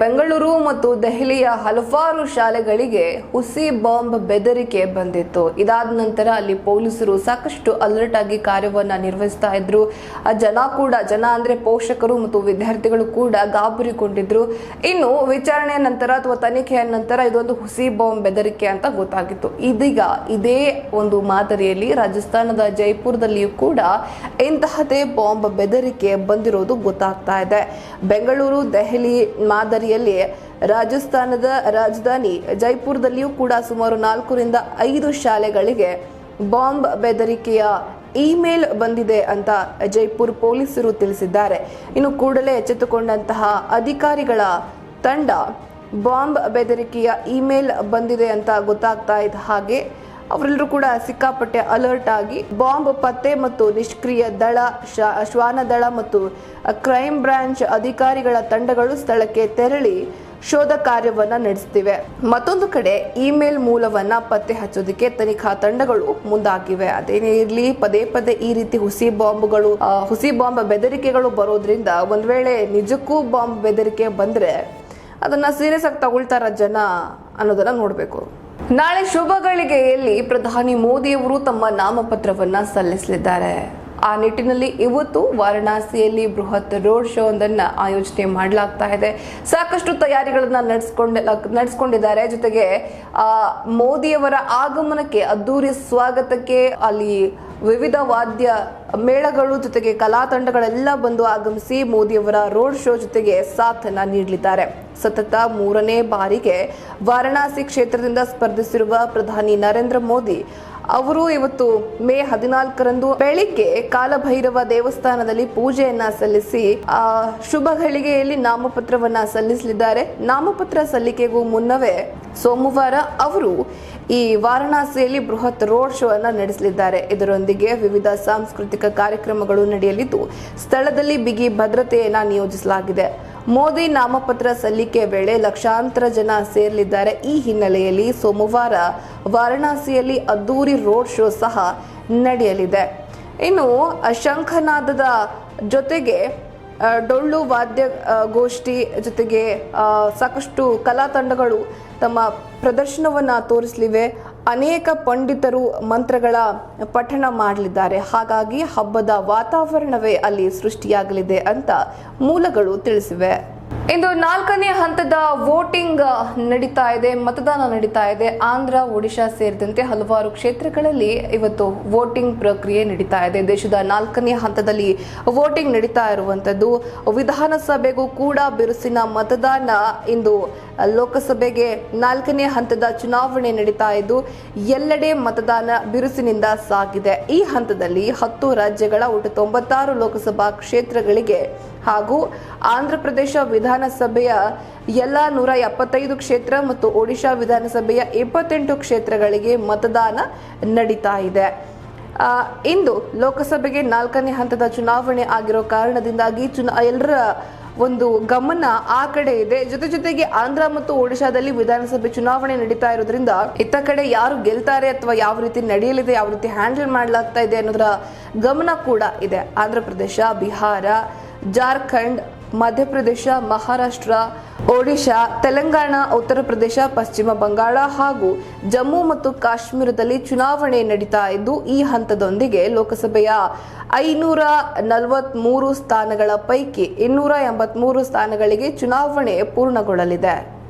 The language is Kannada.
ಬೆಂಗಳೂರು ಮತ್ತು ದೆಹಲಿಯ ಹಲವಾರು ಶಾಲೆಗಳಿಗೆ ಹುಸಿ ಬಾಂಬ್ ಬೆದರಿಕೆ ಬಂದಿತ್ತು. ಇದಾದ ನಂತರ ಅಲ್ಲಿ ಪೊಲೀಸರು ಸಾಕಷ್ಟು ಅಲರ್ಟ್ ಆಗಿ ಕಾರ್ಯವನ್ನ ನಿರ್ವಹಿಸ್ತಾ ಇದ್ರು. ಆ ಜನ ಕೂಡ, ಜನ ಅಂದ್ರೆ ಪೋಷಕರು ಮತ್ತು ವಿದ್ಯಾರ್ಥಿಗಳು ಕೂಡ ಗಾಬರಿಗೊಂಡಿದ್ರು. ಇನ್ನು ವಿಚಾರಣೆಯ ನಂತರ ಅಥವಾ ತನಿಖೆಯ ನಂತರ ಇದೊಂದು ಹುಸಿ ಬಾಂಬ್ ಬೆದರಿಕೆ ಅಂತ ಗೊತ್ತಾಗಿತ್ತು. ಇದೀಗ ಇದೇ ಒಂದು ಮಾದರಿಯಲ್ಲಿ ರಾಜಸ್ಥಾನದ ಜೈಪುರದಲ್ಲಿಯೂ ಕೂಡ ಇಂತಹದೇ ಬಾಂಬ್ ಬೆದರಿಕೆ ಬಂದಿರೋದು ಗೊತ್ತಾಗ್ತಾ ಇದೆ. ಬೆಂಗಳೂರು, ದೆಹಲಿ ಮಾದರಿಯಲ್ಲಿ ರಾಜಸ್ಥಾನದ ರಾಜಧಾನಿ ಜೈಪುರದಲ್ಲಿಯೂ ಕೂಡ ಸುಮಾರು ನಾಲ್ಕರಿಂದ ಐದು ಶಾಲೆಗಳಿಗೆ ಬಾಂಬ್ ಬೆದರಿಕೆಯ ಇಮೇಲ್ ಬಂದಿದೆ ಅಂತ ಜೈಪುರ್ ಪೊಲೀಸರು ತಿಳಿಸಿದ್ದಾರೆ. ಇನ್ನು ಕೂಡಲೇ ಎಚ್ಚೆತ್ತುಕೊಂಡಂತಹ ಅಧಿಕಾರಿಗಳ ತಂಡ ಬಾಂಬ್ ಬೆದರಿಕೆಯ ಇಮೇಲ್ ಬಂದಿದೆ ಅಂತ ಗೊತ್ತಾಗ್ತಾ ಇದ್ದ ಹಾಗೆ ಅವರೆಲ್ಲರೂ ಕೂಡ ಸಿಕ್ಕಾಪಟ್ಟೆ ಅಲರ್ಟ್ ಆಗಿ ಬಾಂಬ್ ಪತ್ತೆ ಮತ್ತು ನಿಷ್ಕ್ರಿಯ ದಳ ಶ್ವಾನ ದಳ ಮತ್ತು ಕ್ರೈಮ್ ಬ್ರಾಂಚ್ ಅಧಿಕಾರಿಗಳ ತಂಡಗಳು ಸ್ಥಳಕ್ಕೆ ತೆರಳಿ ಶೋಧ ಕಾರ್ಯವನ್ನ ನಡೆಸ್ತಿವೆ. ಮತ್ತೊಂದು ಕಡೆ ಇಮೇಲ್ ಮೂಲವನ್ನ ಪತ್ತೆ ಹಚ್ಚೋದಕ್ಕೆ ತನಿಖಾ ತಂಡಗಳು ಮುಂದಾಗಿವೆ. ಅದೇನೇ ಇರಲಿ, ಪದೇ ಪದೇ ಈ ರೀತಿ ಹುಸಿ ಬಾಂಬ್ಗಳು ಹುಸಿ ಬಾಂಬ್ ಬೆದರಿಕೆಗಳು ಬರೋದ್ರಿಂದ ಒಂದ್ ವೇಳೆ ನಿಜಕ್ಕೂ ಬಾಂಬ್ ಬೆದರಿಕೆ ಬಂದ್ರೆ ಅದನ್ನ ಸೀರಿಯಸ್ ಆಗಿ ತಗೊಳ್ತಾರ ಜನ ಅನ್ನೋದನ್ನ ನೋಡ್ಬೇಕು. ನಾಳೆ ಶುಭ ಗಳಿಗೆಯಲ್ಲಿ ಪ್ರಧಾನಿ ಮೋದಿಯವರು ತಮ್ಮ ನಾಮಪತ್ರವನ್ನ ಸಲ್ಲಿಸಲಿದ್ದಾರೆ. ಆ ನಿಟ್ಟಿನಲ್ಲಿ ಇವತ್ತು ವಾರಣಾಸಿಯಲ್ಲಿ ಬೃಹತ್ ರೋಡ್ ಶೋ ಒಂದನ್ನ ಆಯೋಜನೆ ಮಾಡಲಾಗ್ತಾ ಇದೆ. ಸಾಕಷ್ಟು ತಯಾರಿಗಳನ್ನ ನಡೆಸ್ಕೊಂಡ, ನಡೆಸ್ಕೊಂಡಿದ್ದಾರೆ. ಜೊತೆಗೆ ಮೋದಿಯವರ ಆಗಮನಕ್ಕೆ, ಅದ್ದೂರಿ ಸ್ವಾಗತಕ್ಕೆ ಅಲ್ಲಿ ವಿವಿಧ ವಾದ್ಯ ಮೇಳಗಳು ಜೊತೆಗೆ ಕಲಾ ತಂಡಗಳೆಲ್ಲ ಬಂದು ಆಗಮಿಸಿ ಮೋದಿಯವರ ರೋಡ್ ಶೋ ಜೊತೆಗೆ ಸಾಥನ್ನ ನೀಡಲಿದ್ದಾರೆ. ಸತತ ಮೂರನೇ ಬಾರಿಗೆ ವಾರಣಾಸಿ ಕ್ಷೇತ್ರದಿಂದ ಸ್ಪರ್ಧಿಸಿರುವ ಪ್ರಧಾನಿ ನರೇಂದ್ರ ಮೋದಿ ಅವರು ಇವತ್ತು ಮೇ ಹದಿನಾಲ್ಕರಂದು ಬೆಳಿಗ್ಗೆ ಕಾಲಭೈರವ ದೇವಸ್ಥಾನದಲ್ಲಿ ಪೂಜೆಯನ್ನ ಸಲ್ಲಿಸಿ, ಆ ಶುಭ ಘಳಿಗೆಯಲ್ಲಿ ನಾಮಪತ್ರವನ್ನ ಸಲ್ಲಿಸಲಿದ್ದಾರೆ. ನಾಮಪತ್ರ ಸಲ್ಲಿಕೆಗೂ ಮುನ್ನವೇ ಸೋಮವಾರ ಅವರು ಈ ವಾರಣಾಸಿಯಲ್ಲಿ ಬೃಹತ್ ರೋಡ್ ಶೋ ಅನ್ನ ನಡೆಸಲಿದ್ದಾರೆ. ಇದರೊಂದಿಗೆ ವಿವಿಧ ಸಾಂಸ್ಕೃತಿಕ ಕಾರ್ಯಕ್ರಮಗಳು ನಡೆಯಲಿದ್ದು, ಸ್ಥಳದಲ್ಲಿ ಬಿಗಿ ಭದ್ರತೆಯನ್ನ ನಿಯೋಜಿಸಲಾಗಿದೆ. ಮೋದಿ ನಾಮಪತ್ರ ಸಲ್ಲಿಕೆ ವೇಳೆ ಲಕ್ಷಾಂತರ ಜನ ಸೇರಲಿದ್ದಾರೆ. ಈ ಹಿನ್ನೆಲೆಯಲ್ಲಿ ಸೋಮವಾರ ವಾರಣಾಸಿಯಲ್ಲಿ ಅದ್ದೂರಿ ರೋಡ್ ಶೋ ಸಹ ನಡೆಯಲಿದೆ. ಇನ್ನು ಶಂಖನಾದದ ಜೊತೆಗೆ ಡೊಳ್ಳು ವಾದ್ಯ ಗೋಷ್ಠಿ ಜೊತೆಗೆ ಸಾಕಷ್ಟು ಕಲಾ ತಂಡಗಳು ತಮ್ಮ ಪ್ರದರ್ಶನವನ್ನು ತೋರಿಸಲಿವೆ. ಅನೇಕ ಪಂಡಿತರು ಮಂತ್ರಗಳ ಪಠಣ ಮಾಡಲಿದ್ದಾರೆ. ಹಾಗಾಗಿ ಹಬ್ಬದ ವಾತಾವರಣವೇ ಅಲ್ಲಿ ಸೃಷ್ಟಿಯಾಗಲಿದೆ ಅಂತ ಮೂಲಗಳು ತಿಳಿಸಿವೆ. ಇಂದು ನಾಲ್ಕನೇ ಹಂತದ ನಡೀತಾ ಇದೆ, ಮತದಾನ ನಡೀತಾ ಇದೆ. ಆಂಧ್ರ, ಒಡಿಶಾ ಸೇರಿದಂತೆ ಹಲವಾರು ಕ್ಷೇತ್ರಗಳಲ್ಲಿ ಇವತ್ತು ವೋಟಿಂಗ್ ಪ್ರಕ್ರಿಯೆ ನಡೀತಾ ಇದೆ. ದೇಶದ ನಾಲ್ಕನೇ ಹಂತದಲ್ಲಿ ವೋಟಿಂಗ್ ನಡೀತಾ ಇರುವಂತದ್ದು. ವಿಧಾನಸಭೆಗೂ ಕೂಡ ಬಿರುಸಿನ ಮತದಾನ ಇಂದು ಲೋಕಸಭೆಗೆ ನಾಲ್ಕನೇ ಹಂತದ ಚುನಾವಣೆ ನಡೀತಾ ಇದ್ದು, ಎಲ್ಲೆಡೆ ಮತದಾನ ಬಿರುಸಿನಿಂದ ಸಾಗಿದೆ. ಈ ಹಂತದಲ್ಲಿ ಹತ್ತು ರಾಜ್ಯಗಳ ಒಟ್ಟು ತೊಂಬತ್ತಾರು ಲೋಕಸಭಾ ಕ್ಷೇತ್ರಗಳಿಗೆ ಹಾಗೂ ಆಂಧ್ರ ಪ್ರದೇಶ ವಿಧಾನಸಭೆಯ ಎಲ್ಲ ನೂರ ಎಪ್ಪತ್ತೈದು ಕ್ಷೇತ್ರ ಮತ್ತು ಒಡಿಶಾ ವಿಧಾನಸಭೆಯ ಇಪ್ಪತ್ತೆಂಟು ಕ್ಷೇತ್ರಗಳಿಗೆ ಮತದಾನ ನಡೀತಾ ಇದೆ. ಇಂದು ಲೋಕಸಭೆಗೆ ನಾಲ್ಕನೇ ಹಂತದ ಚುನಾವಣೆ ಆಗಿರೋ ಕಾರಣದಿಂದಾಗಿ ಚುನಾ, ಎಲ್ಲರ ಒಂದು ಗಮನ ಆ ಕಡೆ ಇದೆ. ಜೊತೆ ಜೊತೆಗೆ ಆಂಧ್ರ ಮತ್ತು ಒಡಿಶಾದಲ್ಲಿ ವಿಧಾನಸಭೆ ಚುನಾವಣೆ ನಡೀತಾ ಇರೋದ್ರಿಂದ ಇತ್ತ ಕಡೆ ಯಾರು ಗೆಲ್ತಾರೆ ಅಥವಾ ಯಾವ ರೀತಿ ನಡೆಯಲಿದೆ, ಯಾವ ರೀತಿ ಹ್ಯಾಂಡಲ್ ಮಾಡಲಾಗ್ತಾ ಇದೆ ಅನ್ನೋದರ ಗಮನ ಕೂಡ ಇದೆ. ಆಂಧ್ರ ಪ್ರದೇಶ, ಬಿಹಾರ, ಜಾರ್ಖಂಡ್, ಮಧ್ಯಪ್ರದೇಶ, ಮಹಾರಾಷ್ಟ್ರ ಒಡಿಶಾ, ತೆಲಂಗಾಣ, ಉತ್ತರ ಪ್ರದೇಶ, ಪಶ್ಚಿಮ ಬಂಗಾಳ ಹಾಗೂ ಜಮ್ಮು ಮತ್ತು ಕಾಶ್ಮೀರದಲ್ಲಿ ಚುನಾವಣೆ ನಡೀತಾ ಇದ್ದು ಈ ಹಂತದೊಂದಿಗೆ ಲೋಕಸಭೆಯ ಐನೂರ ನಲವತ್ಮೂರು ಸ್ಥಾನಗಳ ಪೈಕಿ ಇನ್ನೂರ ಎಂಬತ್ಮೂರು ಸ್ಥಾನಗಳಿಗೆ ಚುನಾವಣೆ ಪೂರ್ಣಗೊಳ್ಳಲಿದೆ.